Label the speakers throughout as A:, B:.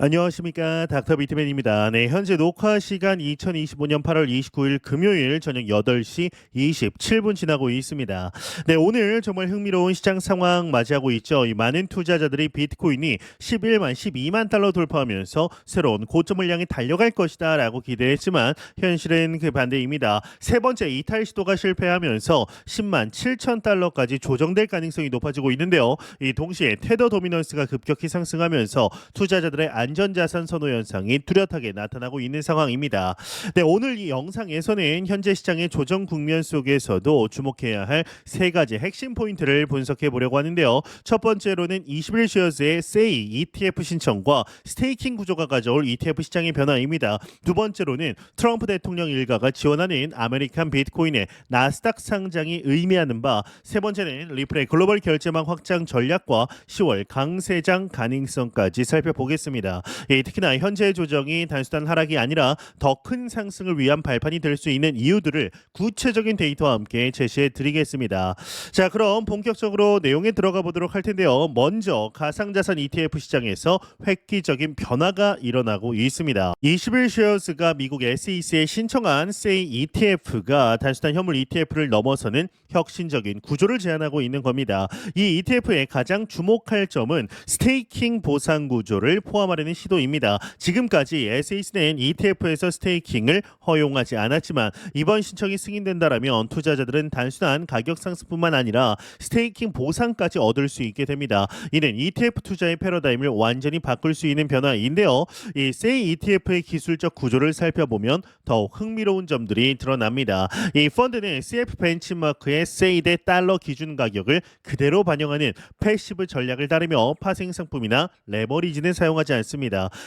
A: 안녕하십니까 닥터 비트맨입니다. 네, 현재 녹화 시간 2025년 8월 29일 금요일 저녁 8시 27분 지나고 있습니다. 네, 오늘 정말 흥미로운 시장 상황 맞이하고 있죠. 이 많은 투자자들이 비트코인이 11만 12만 달러 돌파하면서 새로운 고점을 향해 달려갈 것이다라고 기대했지만 현실은 그 반대입니다. 세 번째 이탈 시도가 실패하면서 10만 7천 달러까지 조정될 가능성이 높아지고 있는데요. 이 동시에 테더 도미넌스가 급격히 상승하면서 투자자들의 안 전자산 선호 현상이 뚜렷하게 나타나고 있는 상황입니다. 네, 오늘 이 영상에서는 현재 시장의 조정 국면 속에서도 주목해야 할 세 가지 핵심 포인트를 분석해 보려고 하는데요. 첫 번째로는 21 쉐어즈의 세이 ETF 신청과 스테이킹 구조가 가져올 ETF 시장의 변화입니다. 두 번째로는 트럼프 대통령 일가가 지원하는 아메리칸 비트코인의 나스닥 상장이 의미하는 바 세 번째는 리플의 글로벌 결제망 확장 전략과 10월 강세장 가능성까지 살펴보겠습니다. 예, 특히나 현재 조정이 단순한 하락이 아니라 더 큰 상승을 위한 발판이 될 수 있는 이유들을 구체적인 데이터와 함께 제시해 드리겠습니다. 자, 그럼 본격적으로 내용에 들어가 보도록 할 텐데요. 먼저 가상자산 ETF 시장에서 획기적인 변화가 일어나고 있습니다. 21쉐어스가 미국 SEC에 신청한 세이 ETF가 단순한 현물 ETF를 넘어서는 혁신적인 구조를 제안하고 있는 겁니다. 이 ETF의 가장 주목할 점은 스테이킹 보상 구조를 포함하려는 시도입니다. 지금까지 SEC는 ETF에서 스테이킹을 허용하지 않았지만 이번 신청이 승인된다라면 투자자들은 단순한 가격 상승뿐만 아니라 스테이킹 보상까지 얻을 수 있게 됩니다. 이는 ETF 투자의 패러다임을 완전히 바꿀 수 있는 변화인데요. 이 세이 ETF의 기술적 구조를 살펴보면 더욱 흥미로운 점들이 드러납니다. 이 펀드는 CF 벤치마크의 세이 대 달러 기준 가격을 그대로 반영하는 패시브 전략을 따르며 파생 상품이나 레버리지는 사용하지 않습니다.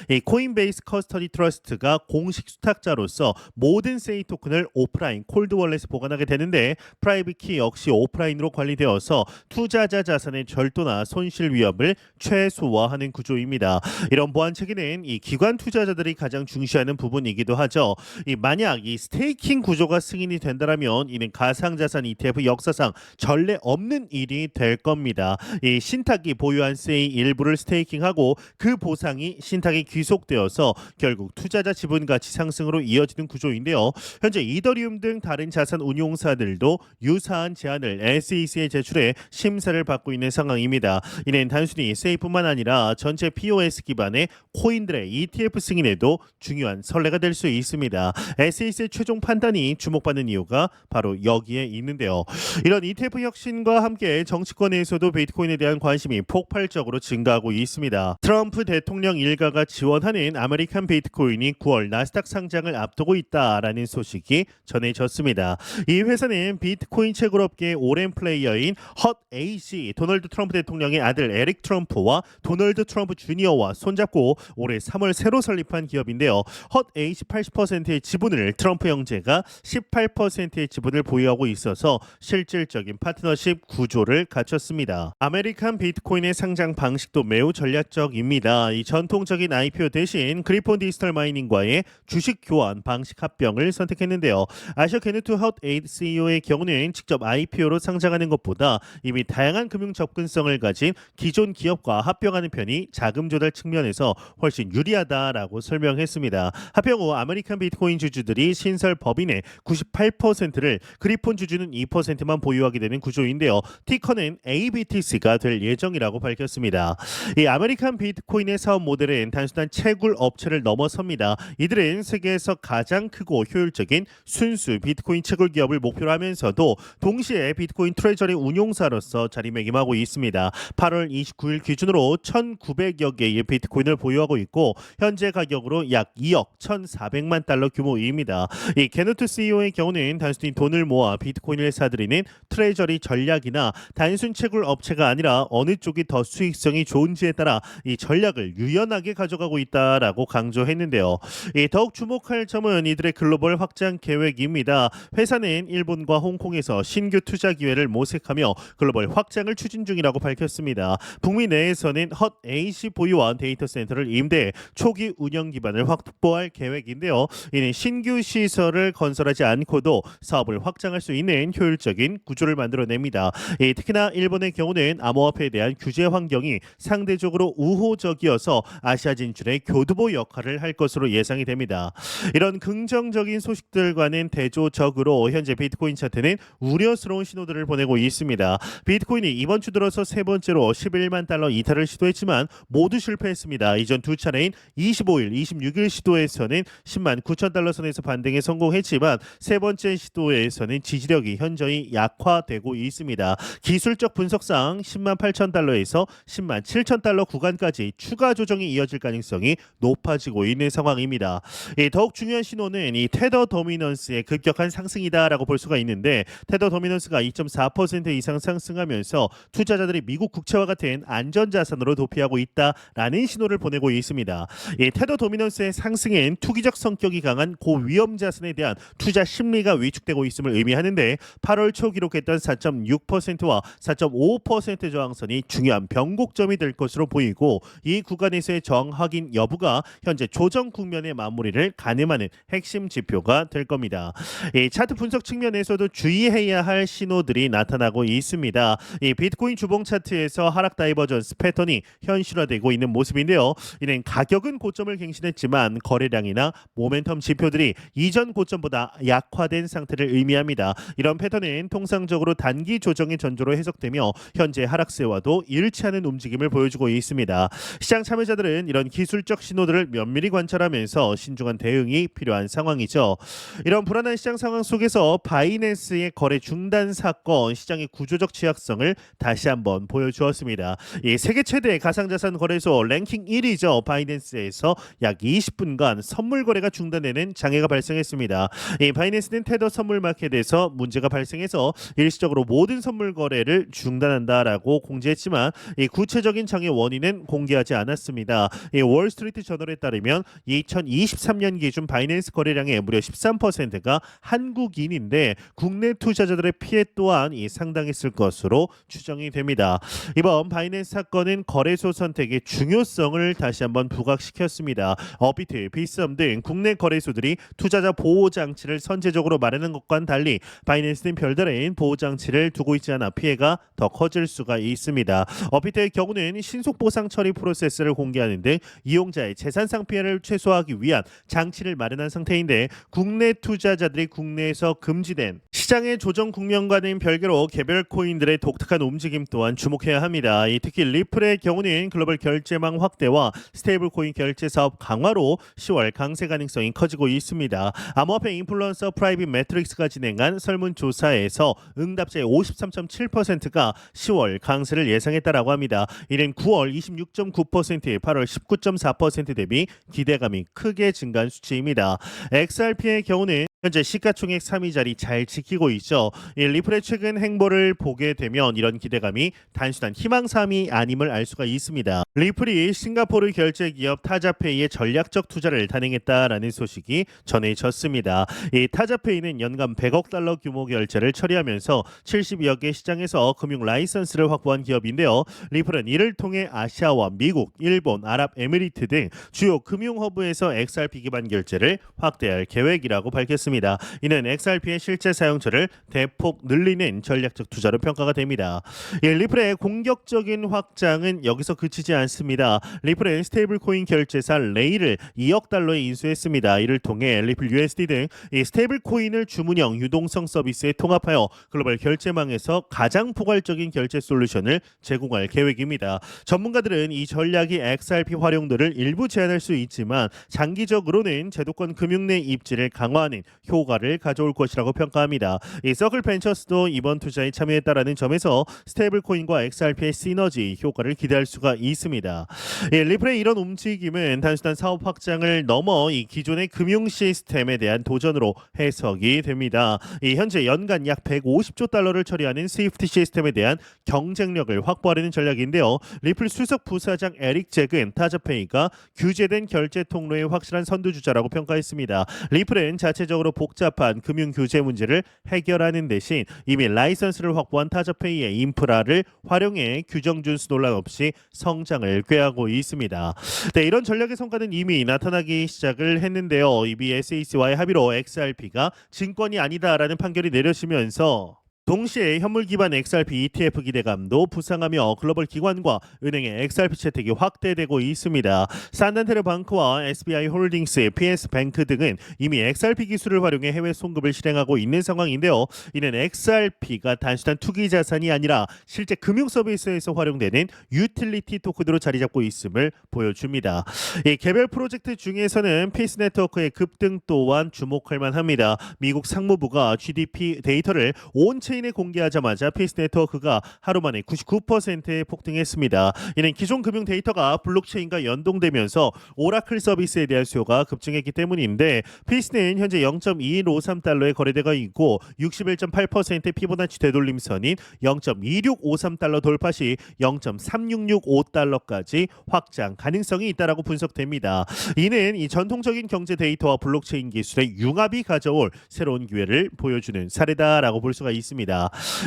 A: 이 코인베이스 커스터디 트러스트가 공식 수탁자로서 모든 세이 토큰을 오프라인 콜드 월렛에 보관하게 되는데 프라이빗 키 역시 오프라인으로 관리되어서 투자자 자산의 절도나 손실 위험을 최소화하는 구조입니다. 이런 보안 체계는 이 기관 투자자들이 가장 중시하는 부분이기도 하죠. 이 만약 이 스테이킹 구조가 승인이 된다면 이는 가상 자산 ETF 역사상 전례 없는 일이 될 겁니다. 이 신탁이 보유한 세이 일부를 스테이킹하고 그 보상이 신탁에 귀속되어서 결국 투자자 지분 가치 상승으로 이어지는 구조인데요. 현재 이더리움 등 다른 자산 운용사들도 유사한 제안을 SEC에 제출해 심사를 받고 있는 상황입니다. 이는 단순히 세이뿐만 아니라 전체 POS 기반의 코인들의 ETF 승인에도 중요한 선례가 될 수 있습니다. SEC의 최종 판단이 주목받는 이유가 바로 여기에 있는데요. 이런 ETF 혁신과 함께 정치권에서도 비트코인에 대한 관심이 폭발적으로 증가하고 있습니다. 트럼프 대통령 일 가가 지원하는 아메리칸 비트코인이 9월 나스닥 상장을 앞두고 있다라는 소식이 전해졌습니다. 이 회사는 비트코인 채굴업계의 오랜 플레이어인 헛 에이시 도널드 트럼프 대통령의 아들 에릭 트럼프와 도널드 트럼프 주니어와 손잡고 올해 3월 새로 설립한 기업인데요. 헛 에이시 80%의 지분을 트럼프 형제가 18%의 지분을 보유하고 있어서 실질적인 파트너십 구조를 갖췄습니다. 아메리칸 비트코인의 상장 방식도 매우 전략적입니다. 이전 통적인 IPO 대신 그리폰 디지털 마이닝과의 주식 교환 방식 합병을 선택했는데요. 아시아 게네트 헛 에이드 CEO의 경우는 직접 IPO로 상장하는 것보다 이미 다양한 금융 접근성을 가진 기존 기업과 합병하는 편이 자금 조달 측면에서 훨씬 유리하다라고 설명했습니다. 합병 후 아메리칸 비트코인 주주들이 신설 법인의 98%를 그리폰 주주는 2%만 보유하게 되는 구조인데요. 티커는 ABTC가 될 예정이라고 밝혔습니다. 이 아메리칸 비트코인의 사업 모델 은 단순한 채굴 업체를 넘어섭니다. 이들은 세계에서 가장 크고 효율적인 순수 비트코인 채굴 기업을 목표로 하면서도 동시에 비트코인 트레저리 운용사로서 자리매김하고 있습니다. 8월 29일 기준으로 1,900여 개의 비트코인을 보유하고 있고 현재 가격으로 약 2억 1,400만 달러 규모입니다. 이 게노트 CEO의 경우는 단순히 돈을 모아 비트코인을 사들이는 트레저리 전략이나 단순 채굴 업체가 아니라 어느 쪽이 더 수익성이 좋은지에 따라 이 전략을 유연 하게 가져가고 있다라고 강조했는데요. 이 더욱 주목할 점은 이들의 글로벌 확장 계획입니다. 회사는 일본과 홍콩에서 신규 투자 기회를 모색하며 글로벌 확장을 추진 중이라고 밝혔습니다. 북미 내에서는 헛 A시 보유한 데이터 센터를 임대 초기 운영 기반을 확보할 계획인데요. 이는 신규 시설을 건설하지 않고도 사업을 확장할 수 있는 효율적인 구조를 만들어냅니다. 이 특히나 일본의 경우는 암호화폐에 대한 규제 환경이 상대적으로 우호적이어서 아시아 진출의 교두보 역할을 할 것으로 예상이 됩니다. 이런 긍정적인 소식들과는 대조적으로 현재 비트코인 차트는 우려스러운 신호들을 보내고 있습니다. 비트코인이 이번 주 들어서 세 번째로 11만 달러 이탈을 시도했지만 모두 실패했습니다. 이전 두 차례인 25일, 26일 시도에서는 10만 9천 달러 선에서 반등에 성공했지만 세 번째 시도에서는 지지력이 현저히 약화되고 있습니다. 기술적 분석상 10만 8천 달러에서 10만 7천 달러 구간까지 추가 조정이 이어질 가능성이 높아지고 있는 상황입니다. 이 더욱 중요한 신호는 이 테더 도미넌스의 급격한 상승이다라고 볼 수가 있는데 테더 도미넌스가 2.4% 이상 상승하면서 투자자들이 미국 국채와 같은 안전 자산으로 도피하고 있다라는 신호를 보내고 있습니다. 이 테더 도미넌스의 상승엔 투기적 성격이 강한 고위험 자산에 대한 투자 심리가 위축되고 있음을 의미하는데 8월 초 기록했던 4.6%와 4.5% 저항선이 중요한 변곡점이 될 것으로 보이고 이 구간에서의 저항 확인 여부가 현재 조정 국면의 마무리를 가늠하는 핵심 지표가 될 겁니다. 이 차트 분석 측면에서도 주의해야 할 신호들이 나타나고 있습니다. 이 비트코인 주봉 차트에서 하락 다이버전스 패턴이 현실화되고 있는 모습인데요. 이는 가격은 고점을 갱신했지만 거래량이나 모멘텀 지표들이 이전 고점보다 약화된 상태를 의미합니다. 이런 패턴은 통상적으로 단기 조정의 전조로 해석되며 현재 하락세와도 일치하는 움직임을 보여주고 있습니다. 시장 참여자들은 이런 기술적 신호들을 면밀히 관찰하면서 신중한 대응이 필요한 상황이죠. 이런 불안한 시장 상황 속에서 바이낸스의 거래 중단 사건 시장의 구조적 취약성을 다시 한번 보여주었습니다. 이 세계 최대 가상자산 거래소 랭킹 1위죠. 바이낸스에서 약 20분간 선물 거래가 중단되는 장애가 발생했습니다. 이 바이낸스는 테더 선물 마켓에서 문제가 발생해서 일시적으로 모든 선물 거래를 중단한다라고 공지했지만 이 구체적인 장애 원인은 공개하지 않았습니다. 이 월스트리트 저널에 따르면 2023년 기준 바이낸스 거래량의 무려 13%가 한국인인데 국내 투자자들의 피해 또한 이 상당했을 것으로 추정이 됩니다. 이번 바이낸스 사건은 거래소 선택의 중요성을 다시 한번 부각시켰습니다. 업비트, 비썸 등 국내 거래소들이 투자자 보호 장치를 선제적으로 마련한 것과는 달리 바이낸스는 별다른 보호 장치를 두고 있지 않아 피해가 더 커질 수가 있습니다. 업비트의 경우는 신속 보상 처리 프로세스를 공개 하는 등 이용자의 재산상 피해를 최소화하기 위한 장치를 마련한 상태인데 국내 투자자들이 국내에서 금지된 시장의 조정 국면과는 별개로 개별 코인들의 독특한 움직임 또한 주목해야 합니다. 이 특히 리플의 경우는 글로벌 결제망 확대와 스테이블 코인 결제 사업 강화로 10월 강세 가능성이 커지고 있습니다. 암호화폐 인플루언서 프라이빗 매트릭스가 진행한 설문조사에서 응답자의 53.7%가 10월 강세를 예상했다라고 합니다. 이는 9월 26.9%에 8월 19.4% 대비 기대감이 크게 증가한 수치입니다. XRP의 경우는 현재 시가총액 3위 자리 잘 지키고 있죠. 이 리플의 최근 행보를 보게 되면 이런 기대감이 단순한 희망삼이 아님을 알 수가 있습니다. 리플이 싱가포르 결제 기업 타자페이에 전략적 투자를 단행했다라는 소식이 전해졌습니다. 이 타자페이는 연간 100억 달러 규모 결제를 처리하면서 72여 개 시장에서 금융 라이선스를 확보한 기업인데요. 리플은 이를 통해 아시아와 미국, 일본, 아랍에미리트 등 주요 금융 허브에서 XRP 기반 결제를 확대할 계획이라고 밝혔습니다. 이는 XRP의 실제 사용처를 대폭 늘리는 전략적 투자로 평가가 됩니다. 이 리플의 공격적인 확장은 여기서 그치지 않습니다. 리플은 스테이블 코인 결제사 레이를 2억 달러에 인수했습니다. 이를 통해 리플 USD 등이 스테이블 코인을 주문형 유동성 서비스에 통합하여 글로벌 결제망에서 가장 포괄적인 결제 솔루션을 제공할 계획입니다. 전문가들은 이 전략이 XRP 활용도를 일부 제한할 수 있지만 장기적으로는 제도권 금융 내 입지를 강화하는 효과를 가져올 것이라고 평가합니다. 이 서클 벤처스도 이번 투자에 참여했다라는 점에서 스테이블 코인과 XRP의 시너지 효과를 기대할 수가 있습니다. 예, 리플의 이런 움직임은 단순한 사업 확장을 넘어 이 기존의 금융 시스템에 대한 도전으로 해석이 됩니다. 이 현재 연간 약 150조 달러를 처리하는 스위프트 시스템에 대한 경쟁력을 확보하려는 전략인데요. 리플 수석 부사장 에릭 잭은 타자페이가 규제된 결제 통로의 확실한 선두주자라고 평가했습니다. 리플은 자체적으로 복잡한 금융 규제 문제를 해결하는 대신 이미 라이선스를 확보한 타자페이의 인프라를 활용해 규정 준수 논란 없이 성장을 꾀하고 있습니다. 네, 이런 전략의 성과는 이미 나타나기 시작을 했는데요. 이미 SEC와의 합의로 XRP가 증권이 아니다라는 판결이 내려지면서 동시에 현물 기반 XRP ETF 기대감도 부상하며 글로벌 기관과 은행의 XRP 채택이 확대되고 있습니다. 산단테르 방크와 SBI 홀딩스, PS 뱅크 등은 이미 XRP 기술을 활용해 해외 송금을 실행하고 있는 상황인데요. 이는 XRP가 단순한 투기 자산이 아니라 실제 금융 서비스에서 활용되는 유틸리티 토큰으로 자리 잡고 있음을 보여줍니다. 이 개별 프로젝트 중에서는 피스 네트워크의 급등 또한 주목할 만합니다. 미국 상무부가 GDP 데이터를 온 체인 에 공개하자마자 피스 네트워크가 하루 만에 99%에 폭등했습니다. 이는 기존 금융 데이터가 블록체인과 연동되면서 오라클 서비스에 대한 수요가 급증했기 때문인데 피스는 현재 0.2153달러에 거래되고 있고 61.8%의 피보나치 되돌림선인 0.2653달러 돌파 시 0.3665달러까지 확장 가능성이 있다라고 분석됩니다. 이는 이 전통적인 경제 데이터와 블록체인 기술의 융합이 가져올 새로운 기회를 보여주는 사례다라고 볼 수가 있습니다.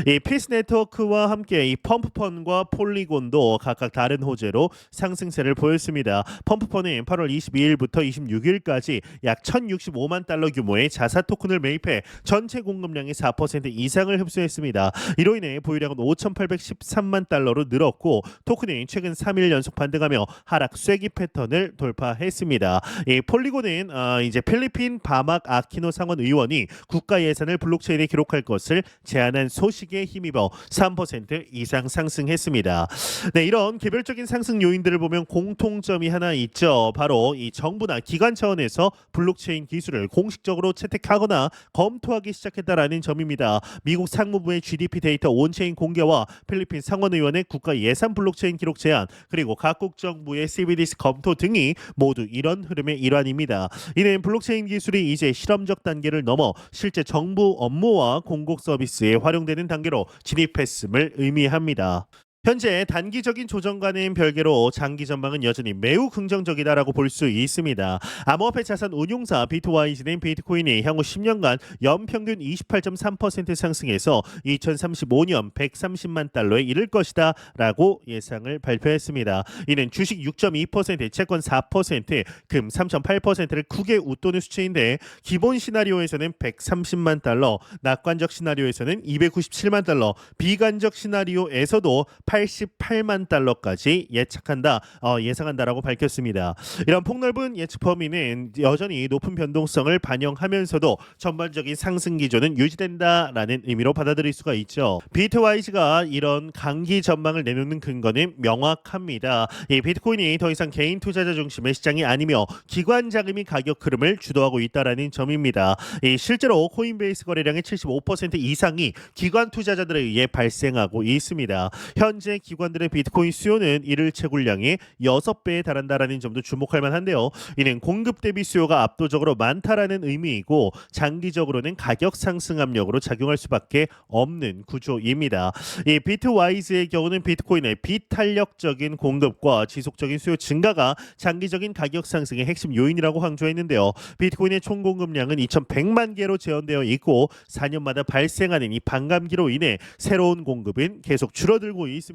A: 이 피스 네트워크와 함께 이 펌프펀과 폴리곤도 각각 다른 호재로 상승세를 보였습니다. 펌프펀은 8월 22일부터 26일까지 약 1,065만 달러 규모의 자사 토큰을 매입해 전체 공급량의 4% 이상을 흡수했습니다. 이로 인해 보유량은 5,813만 달러로 늘었고 토큰은 최근 3일 연속 반등하며 하락 쐐기 패턴을 돌파했습니다. 이 폴리곤은 어, 이제 필리핀 바막 아키노 상원 의원이 국가 예산을 블록체인에 기록할 것을 제안 한 소식에 힘입어 3% 이상 상승했습니다. 네, 이런 개별적인 상승 요인들을 보면 공통점이 하나 있죠. 바로 이 정부나 기관 차원에서 블록체인 기술을 공식적으로 채택하거나 검토하기 시작했다라는 점입니다. 미국 상무부의 GDP 데이터 온체인 공개와 필리핀 상원의원의 국가 예산 블록체인 기록 제안 그리고 각국 정부의 CBDC 검토 등이 모두 이런 흐름의 일환입니다. 이는 블록체인 기술이 이제 실험적 단계를 넘어 실제 정부 업무와 공공 서비스에 활용되는 단계로 진입했음을 의미합니다. 현재 단기적인 조정과는 별개로 장기 전망은 여전히 매우 긍정적이다라고 볼 수 있습니다. 암호화폐 자산 운용사 비트와이즈는 비트코인이 향후 10년간 연평균 28.3% 상승해서 2035년 130만 달러에 이를 것이다라고 예상을 발표했습니다. 이는 주식 6.2%, 채권 4%, 금 3.8%를 크게 웃도는 수치인데 기본 시나리오에서는 130만 달러, 낙관적 시나리오에서는 297만 달러, 비관적 시나리오에서도 88만 달러까지 예측한다, 어, 예상한다라고 밝혔습니다. 이런 폭넓은 예측 범위는 여전히 높은 변동성을 반영하면서도 전반적인 상승 기조는 유지된다라는 의미로 받아들일 수가 있죠. 비트와이즈가 이런 강기 전망을 내놓는 근거는 명확합니다. 이 비트코인이 더 이상 개인 투자자 중심의 시장이 아니며 기관 자금이 가격 흐름을 주도하고 있다라는 점입니다. 이 실제로 코인베이스 거래량의 75% 이상이 기관 투자자들에 의해 발생하고 있습니다. 현재 기관들의 비트코인 수요는 이를 채굴량의 6배에 달한다라는 점도 주목할 만한데요. 이는 공급 대비 수요가 압도적으로 많다라는 의미이고 장기적으로는 가격 상승 압력으로 작용할 수밖에 없는 구조입니다. 이 비트와이즈의 경우는 비트코인의 비탄력적인 공급과 지속적인 수요 증가가 장기적인 가격 상승의 핵심 요인이라고 강조했는데요. 비트코인의 총 공급량은 2,100만 개로 재현되어 있고 4년마다 발생하는 이 반감기로 인해 새로운 공급은 계속 줄어들고 있습니다.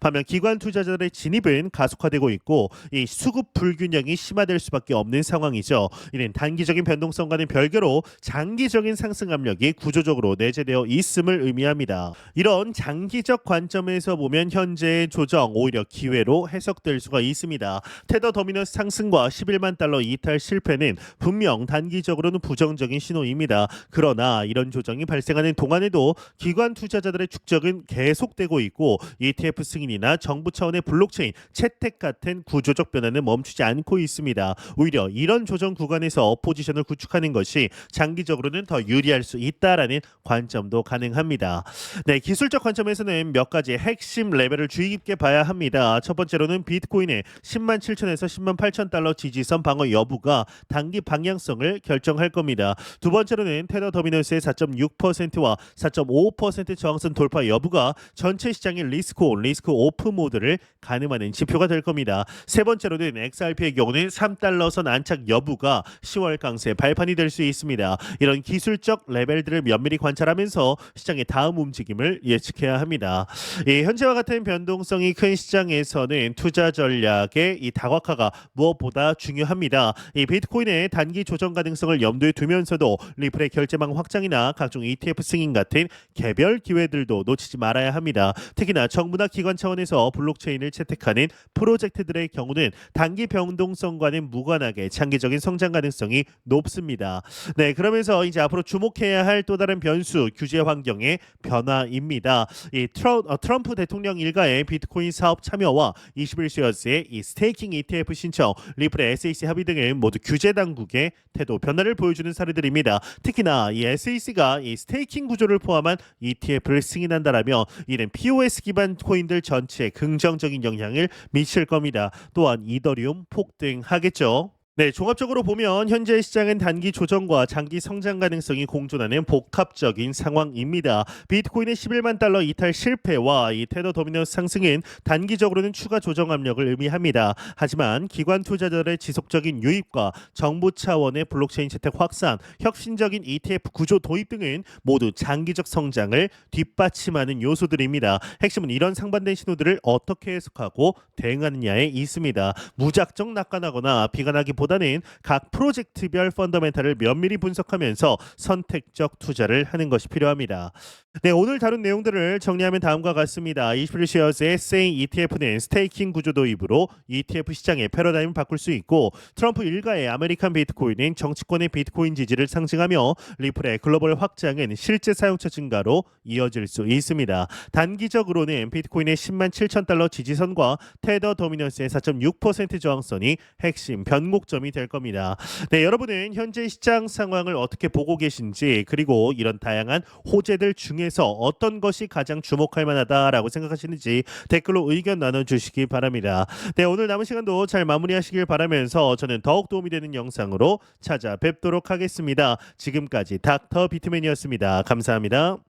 A: 반면 기관 투자자들의 진입은 가속화되고 있고 이 수급 불균형이 심화될 수밖에 없는 상황이죠. 이는 단기적인 변동성과는 별개로 장기적인 상승 압력이 구조적으로 내재되어 있음을 의미합니다. 이런 장기적 관점에서 보면 현재의 조정 오히려 기회로 해석될 수가 있습니다. 테더 더미너스 상승과 11만 달러 이탈 실패는 분명 단기적으로는 부정적인 신호입니다. 그러나 이런 조정이 발생하는 동안에도 기관 투자자들의 축적은 계속되고 있고 ETF 승인이나 정부 차원의 블록체인 채택 같은 구조적 변화는 멈추지 않고 있습니다. 오히려 이런 조정 구간에서 포지션을 구축하는 것이 장기적으로는 더 유리할 수 있다라는 관점도 가능합니다. 네, 기술적 관점에서는 몇 가지 핵심 레벨을 주의 깊게 봐야 합니다. 첫 번째로는 비트코인의 10만 7천에서 10만 8천 달러 지지선 방어 여부가 단기 방향성을 결정할 겁니다. 두 번째로는 테더 더미너스의 4.6%와 4.5% 저항선 돌파 여부가 전체 시장의 리스크 온, 리스크 오프 모드를 가늠하는 지표가 될 겁니다. 세 번째로는 XRP의 경우는 3달러 선 안착 여부가 10월 강세 발판이 될 수 있습니다. 이런 기술적 레벨들을 면밀히 관찰하면서 시장의 다음 움직임을 예측해야 합니다. 이 현재와 같은 변동성이 큰 시장에서는 투자 전략의 이 다각화가 무엇보다 중요합니다. 이 비트코인의 단기 조정 가능성을 염두에 두면서도 리플의 결제망 확장이나 각종 ETF 승인 같은 개별 기회들도 놓치지 말아야 합니다. 특히나 정 부나 기관 차원에서 블록체인을 채택하는 프로젝트들의 경우는 단기 변동성과는 무관하게 장기적인 성장 가능성이 높습니다. 네, 그러면서 이제 앞으로 주목해야 할 또 다른 변수 규제 환경의 변화입니다. 이 트럼, 어, 트럼프 대통령 일가의 비트코인 사업 참여와 21쉐어스의 이 스테이킹 ETF 신청, 리플의 SEC 합의 등은 모두 규제 당국의 태도 변화를 보여주는 사례들입니다. 특히나 이 SEC가 이 스테이킹 구조를 포함한 ETF를 승인한다라면 이는 POS 기반 코인들 전체에 긍정적인 영향을 미칠 겁니다. 또한 이더리움 폭등하겠죠. 네, 종합적으로 보면 현재 시장은 단기 조정과 장기 성장 가능성이 공존하는 복합적인 상황입니다. 비트코인의 11만 달러 이탈 실패와 이 테더 도미너스 상승은 단기적으로는 추가 조정 압력을 의미합니다. 하지만 기관 투자자들의 지속적인 유입과 정부 차원의 블록체인 채택 확산, 혁신적인 ETF 구조 도입 등은 모두 장기적 성장을 뒷받침하는 요소들입니다. 핵심은 이런 상반된 신호들을 어떻게 해석하고 대응하느냐에 있습니다. 무작정 낙관하거나 비관하기보다 는 각 프로젝트별 펀더멘탈을 면밀히 분석하면서 선택적 투자를 하는 것이 필요합니다. 네, 오늘 다룬 내용들을 정리하면 다음과 같습니다. 21쉐어스의 SA ETF는 스테이킹 구조 도입으로 ETF 시장의 패러다임을 바꿀 수 있고 트럼프 일가의 아메리칸 비트코인은 정치권의 비트코인 지지를 상징하며 리플의 글로벌 확장은 실제 사용처 증가로 이어질 수 있습니다. 단기적으로는 비트코인의 10만 7천 달러 지지선과 테더 도미넌스의 4.6% 저항선이 핵심 변곡점이 될 겁니다. 네, 여러분은 현재 시장 상황을 어떻게 보고 계신지 그리고 이런 다양한 호재들 중에 서 어떤 것이 가장 주목할 만하다라고 생각하시는지 댓글로 의견 나눠주시기 바랍니다. 네, 오늘 남은 시간도 잘 마무리하시길 바라면서 저는 더욱 도움이 되는 영상으로 찾아뵙도록 하겠습니다. 지금까지 닥터 비트맨이었습니다. 감사합니다.